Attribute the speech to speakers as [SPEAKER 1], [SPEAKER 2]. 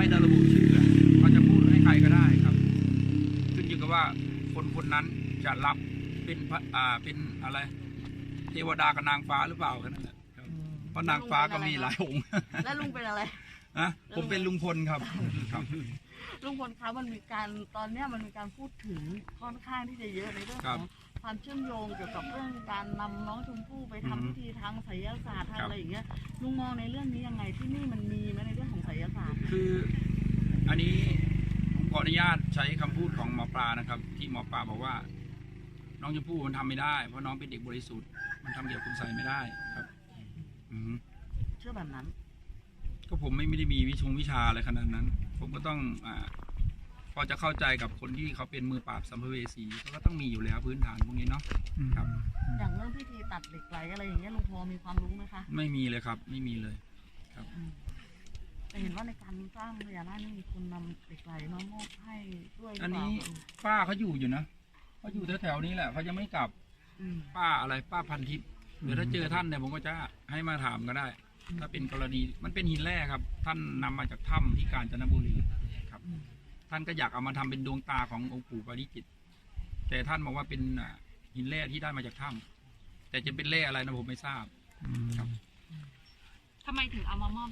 [SPEAKER 1] ไม่ได้ระบุชื่ออะเขาจะพูดให้ใครก็ได้ครับ ขึ้นอยู่กับว่าคนคนนั้นจะรับเป็นพระอ่าเป็นอะไร เทวดากับนางฟ้าหรือเปล่าแค่นั้นแหละครับเพราะนางฟ้าก็มีหลายองค์
[SPEAKER 2] แล้วลุงเป็นอะไร
[SPEAKER 1] นะผมเป็นลุงพลครับครับ
[SPEAKER 2] ลุงพลคะมันมีการตอนเนี้ยมันมีการพูดถึงค่อนข้างที่จะเยอะในเรื่อง
[SPEAKER 1] ครั
[SPEAKER 2] ข
[SPEAKER 1] บ
[SPEAKER 2] องความเชื่อมโยงเกี่ยวกับเรื่องการนำน้องชมพู่ไปทำ
[SPEAKER 1] อือฮึ
[SPEAKER 2] พิธีทางไสยศาสตร์ทาง
[SPEAKER 1] ครับ
[SPEAKER 2] อะไรอย่างเงี้ยลุงมองในเรื่องนี้ยังไงที่นี่มันมีไหมในเรื่องของไสยศาสตร์
[SPEAKER 1] คือ อันนี้ผมขออนุญาตใช้คำพูดของหมอปลานะครับ ที่หมอปลาบอกว่า น้องชมพู่มันทำไม่ได้เพราะน้องเป็นเด็กบริสุทธิ์มันทำเกี่ยวกับคุณใส่ไม่ได้ครับ อืม
[SPEAKER 2] เชื่อแบบนั้น
[SPEAKER 1] ก็ผมไม่ไม่ได้มีวิชงวิชาอะไรขนาดนั้น ผมก็ต้องอ่าพอจะเข้าใจกับคนที่เขาเป็นมือปราบสัมภเวสีเขาก็ต้องมีอยู่แล้วพื้นฐานพวกนี้เนาะ ครับ
[SPEAKER 2] อย่างเรื่องพิธีตัดเหล็กไหลอะไรอย่างเงี้ยลุงพอมีความรู้ไหมคะ
[SPEAKER 1] ไม่มีเลยครับ ไม่มีเลย
[SPEAKER 2] อืมแต่เห็นว่าในการสร้างพญานาคนี่มีคนนำเหล็กไหลมามอบให้ด้วยหรื
[SPEAKER 1] อัน
[SPEAKER 2] เปล่า
[SPEAKER 1] นี้ป้าเขาอยู่อยู่นะเขาอยู่แถวๆนี้แหละเขายังไม่กลับ
[SPEAKER 2] อืม
[SPEAKER 1] ป้าอะไรป้าพันทิพย์เดี๋ยวถ้าเจอท่านเนี่ยผมก็จะให้มาถามก็ได้ ถ้าเป็นกรณีมันเป็นหินแร่ครับ ท่านนำมาจากถ้ำที่กาญจนบุรีครับ
[SPEAKER 2] อืม
[SPEAKER 1] ท่านก็อยากเอามาทำเป็นดวงตาขององค์ปู่ปาริจิต แต่ท่านบอกว่าเป็นอ่าหินแร่ที่ได้มาจากถ้ำ แต่จะเป็นแร่อะไรนะผมไม่ทราบครับ
[SPEAKER 2] ทำไมถึงเอามามอบ